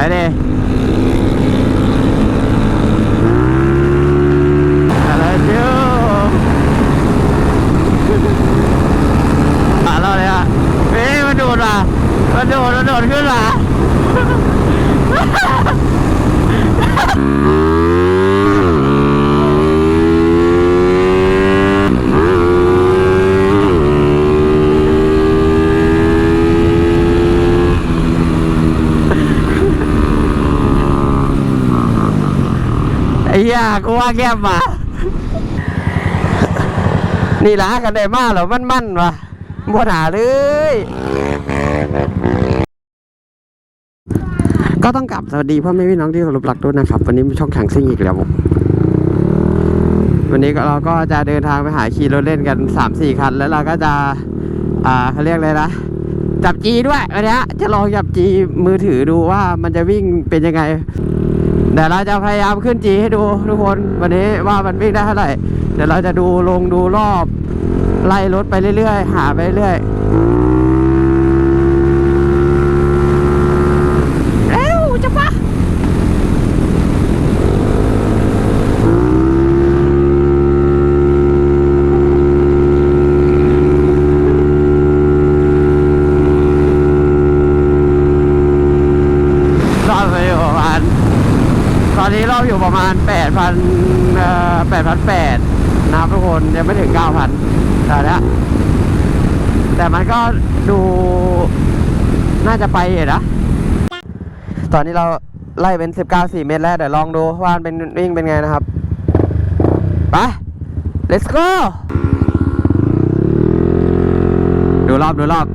ไปดิอะไรจิ้วมาเราเลยอะเฮ้ยมันโดดว่ะมันโดดมันโดดขึ้นว่ะ ไอ้เหี้ ยกูว่าแก้มมา นี่ล้ากันได้มากเหรอมันมั่นวะบ่หาเลย ก็ต้องกลับสวัสดีพ่อแม่พี่น้องที่เคารพรักด้วยนะครับ วันนี้มีช่องขังซิ่งอีกแล้ว วันนี้เราก็จะเดินทางไปหาขี่รถเล่นกันสามสี่คัน แล้วเราก็จะ อ่าเขาเรียกเลยนะจับจีด้วยวันนี้จะลองจับจีมือถือดูว่ามันจะวิ่งเป็นยังไง เดี๋ยวเราจะพยายามขึ้นจีให้ดูทุกคนวันนี้ว่ามันวิ่งได้เท่าไหร่ เดี๋ยวเราจะดูลงดูรอบ ไล่รถไปเรื่อยๆ หาไปเรื่อยเร็วจะปะรอบไปอยู่ประมาณ ตอนนี้รอบอยู่ประ มาณ8,000เอ่อ8,800นะครับทุกคนยังไม่ถึง9,000แต่ละแต่มันก็ดูน่าจะไปอยู่นะ ตอนนี้เราไล่เป็น19 4เมตรแล้วเดี๋ยวลองดูว่ามันเป็นวิ่งเป็นไงนะครับ ไป let's go ดูรอบดูรอบ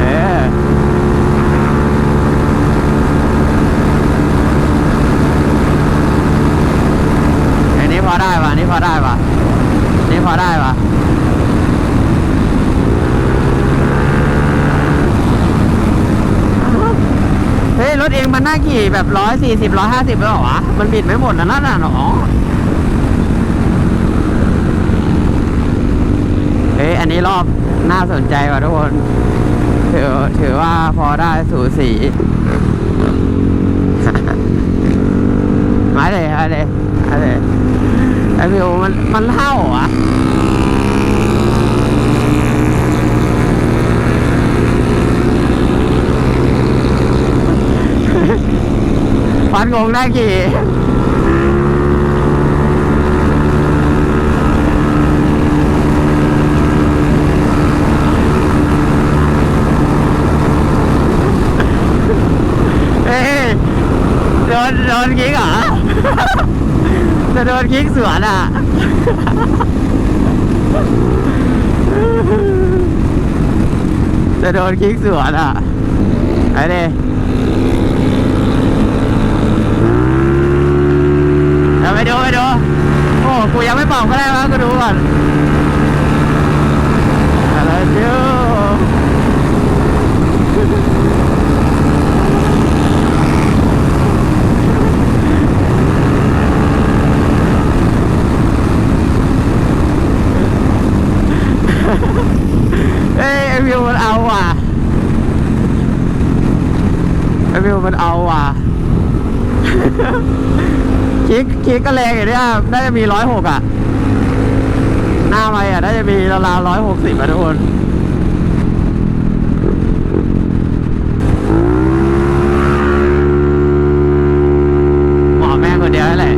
เอออันนี้พอได้ป่ะอันนี้พอได้ป่ะอันนี้พอได้ป่ะเฮ้ย รถเองมั นน่าขี่แบบร้อยสี่สิบร้อยห้าสิบหรอวะ มันบิดไม่หมดนะนั่นน่ะหนอเฮ้ยอันนี้รอบน่าสนใจกว่าทุกคนถือถือว่าพอได้สูสีมาเลยมาเลยมาเลยไอพิวมันมันเท่าอะ งงได้กี่เอ้ยโดนโดนคิกเหรอ จะโดนคิกสวนอะ จะโดนคิกสวนอะ ไอ้ดิเอาไปดูไปดู โอ้ กูยังไม่เป่าก็ได้วะกูดูก่อนอะไรเจ้าเอ้ยไอวิวมันเอาว่ะไอวิวมันเอาว่ะ คิกคิกก็แรงอยู่เนี่ยน่าจะมีร้อยหกอะ หน้าไปอะน่าจะมีราวๆร้อยหกสิบอะทุกคน หมอแม่งคนเดียวนั่นแหละ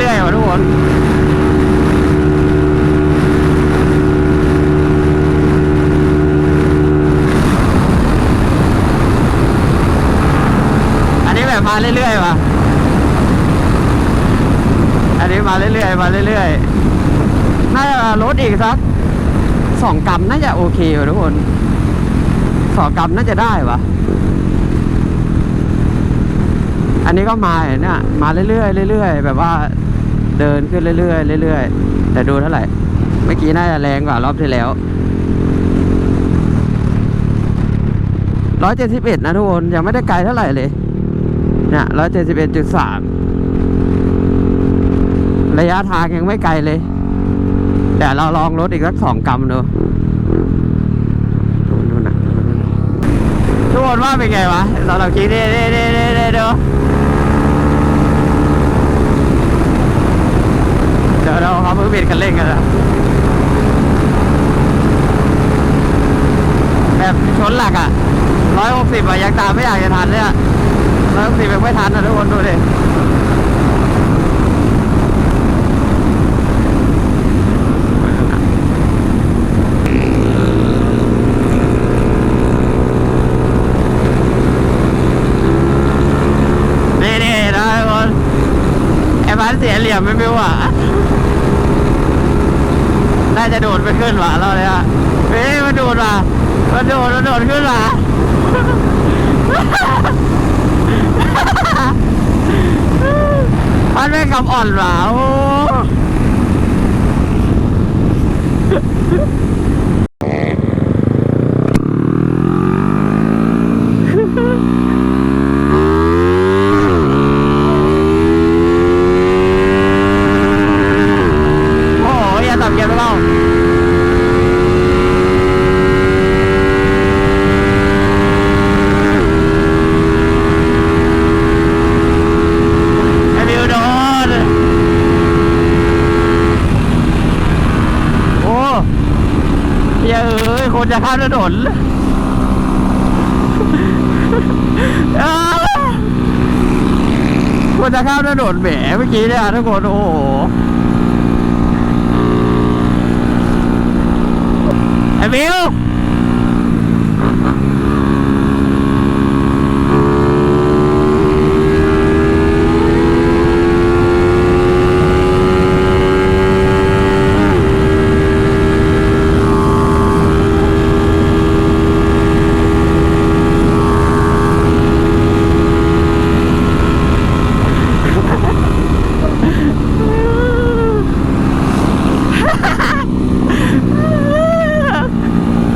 เรื่อยๆว่ะทุกคน อันนี้แบบ มาเรื่อยๆว่ะอันนี้มาเรื่อยๆมาเรื่อยๆน่าจะลดอีกสักสองกรัมน่าจะโอเคว่ทุกคนสองกรัมน่าจะได้วะอันนี้ก็มาเนี่ยมาเรื่อยๆเรื่อยๆแบบว่าเดินขึ้นเรื่อยๆเรื่อยๆแต่ดูเท่าไหร่เมื่อกี้น่าจะแรงกว่ารอบที่แล้วร้อยเจ็ดสิบเอ็ดนะทุกคนยังไม่ได้ไกลเท่าไหร่เลย เนี่ยร้อยเจ็ดสิบเอ็ดจุดสามระยะทางยังไม่ไกลเลย แต่เราลองรถอีกสักสองกรัมดูดูนะทุกคนว่าเป็นไงวะเราลองคิดดิดิดิดิดิดูเดี๋ยวเราเขาเพิ่งเบียดกันเล่นกันนะแบบชนหลักอะร้อยหกสิบอะยังตามไม่อยากจะทันเลยอะ ร้อยหกสิบยังไม่ทันอะทุกคนดูดินี่นี่นะไอ้บ้านเสียเหลี่ยมไม่ไม่หวะน่าจะโดดไปขึ้นหวะเราเลยอะเฮ้ยมันโดดว่ะมันโดดมันโดดขึ้นหว่ะ มันไม่กำอ่อนหรอโอ้โหอย่าตับเกียร์ไปเปล่าไอ้บิวโดนโอ้เหี้ยเอ้ยคนจะ ข้ามถนนควรจะข้ามถนนแหมเมื่อกี้เนี่ยทุกคนโอ้โห ไอ้บิว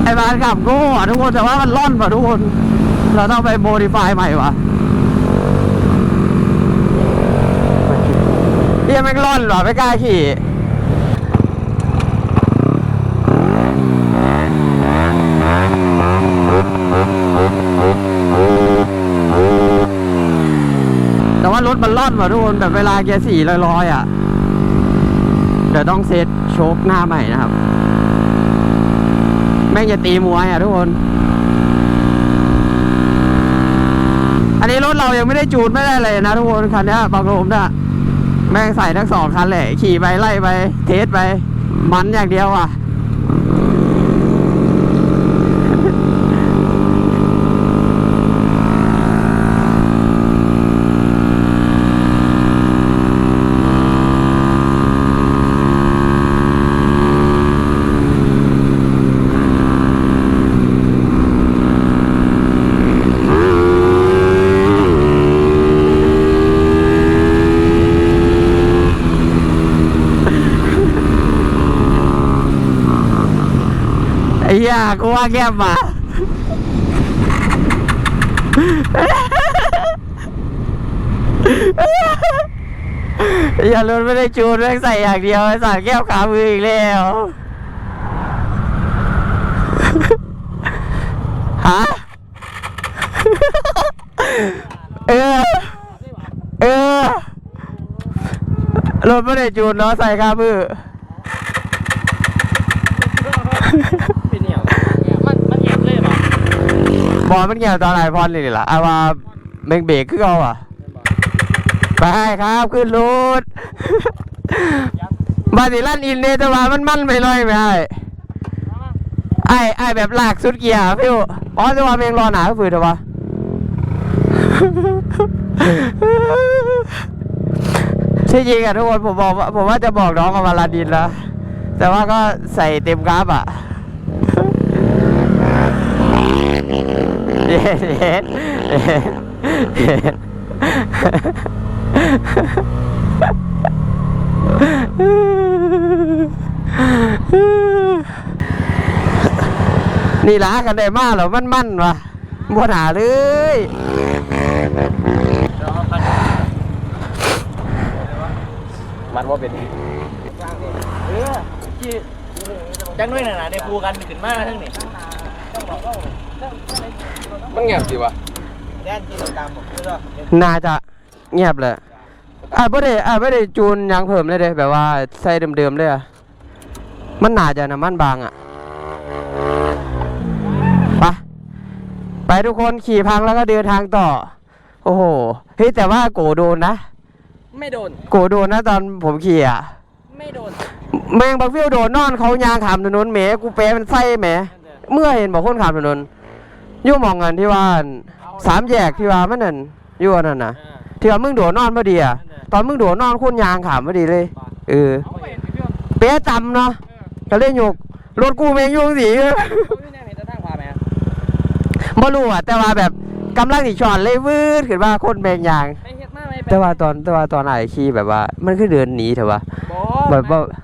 ไอ้ บ้านขับโง่อะทุกคนแต่ว่ามันล่อนป่ะทุกคน เราต้องไปโมดิฟายใหม่วะเฮียแม่งล่อนว่ะไม่กล้าขี่แต่ว่ารถมันล่อนว่ะทุกคนแบบเวลาเกียร์สี่ลอยๆอะ เดี๋ยวต้องเซตโชคหน้าใหม่นะครับ แม่งจะตีมวยอะทุกคน อันนี้รถเรายังไม่ได้จูนไม่ได้เลยนะทุกคนคันนี้บางโรมนะแม่งใส่ทั้งสองคันแหละขี่ไปไล่ไป เทสไป มันอย่างเดียวอะ เหี้ยกูว่าแก้มมาอ้เหี้ยรถไม่ได้จูนแม่งใส่อย่างเดียวไอ้สารแก้วขามืออีกแล้วฮะเออเออรถไม่ได้จูนเนาะใส่ขามือ เป็นเหนียวมันมันเย็นเลยเหรอบ อมันเกี่ยวตอนไหนพอนนี่ล่ะอาว่าเบงเบรกคือเอาอะไปครับขึ้นรถบาสิลั่นอินเดแต่ว่ามันมันไปเลยไม่ได้ไอ้ไอ้แบบลากสุดเกียร์พี่อ๋อจะว่าเมงรอหนาฝืนเอะวะที่จริงอะทุกคนผมบอกว่าผมว่าจะบอกน้องเอามาลาดินนะแต่ว่าก็ใส่เต็มกราฟอะ ด็ดเด็ดเด็ดเด็ดนี่ละกันได้มากเหรอมันมันวะบัวหนาเลยมันว่าเป็นเออที่จังด้วยน่ะในภูกันขึ้นมาทั้งนี้มันเงียบสิวะแดนที่ตามผมคือว่าน่าจะเงียบเลยอะไม่ได้อะไม่ได้จูนหยังเพิ่มเลยเด้แบบว่าใส่เดิมๆเลยอะมันน่าจะน้ำมันบางอะไปไปทุกคนขี่พังแล้วก็เดินทางต่อ โอ้โหเฮ้ยแต่ว่าโกโดนนะ ไม่โดน โกโดนนะตอนผมขี่อะไม่โดนแมงบักฟิวโดนนอนเขายางขามถนนแหมกูเป๊ะมันไส้แหมเมื่อเห็นบอกคนขามถนน อยู่หมองกันที่ว่าอั่นสามแยกที่ว่ามันนั่นอยู่อันนั่นนะที่ว่ามึงโดดนอนพอดีอะตอนมึงโดดนอนคนยางขามพอดีเลย เออเขาไม่เห็นพี่พี่เป๊ะจำเนาะก็เลยหยกรถกูแมงอยุ่งสีเขาไม่แน่เห็นจะตั้งพาไหมบ่รู้อะ แต่ว่าแบบกำลังสิชอนเลยวืดขึ้นว่าคนแมงยาง ไม่เห็นมากไหมแต่ว่าตอนแต่ว่าตอนไหนขี่แบบว่า มันคือเดินหนีเถอะวะบอแบบว่าเ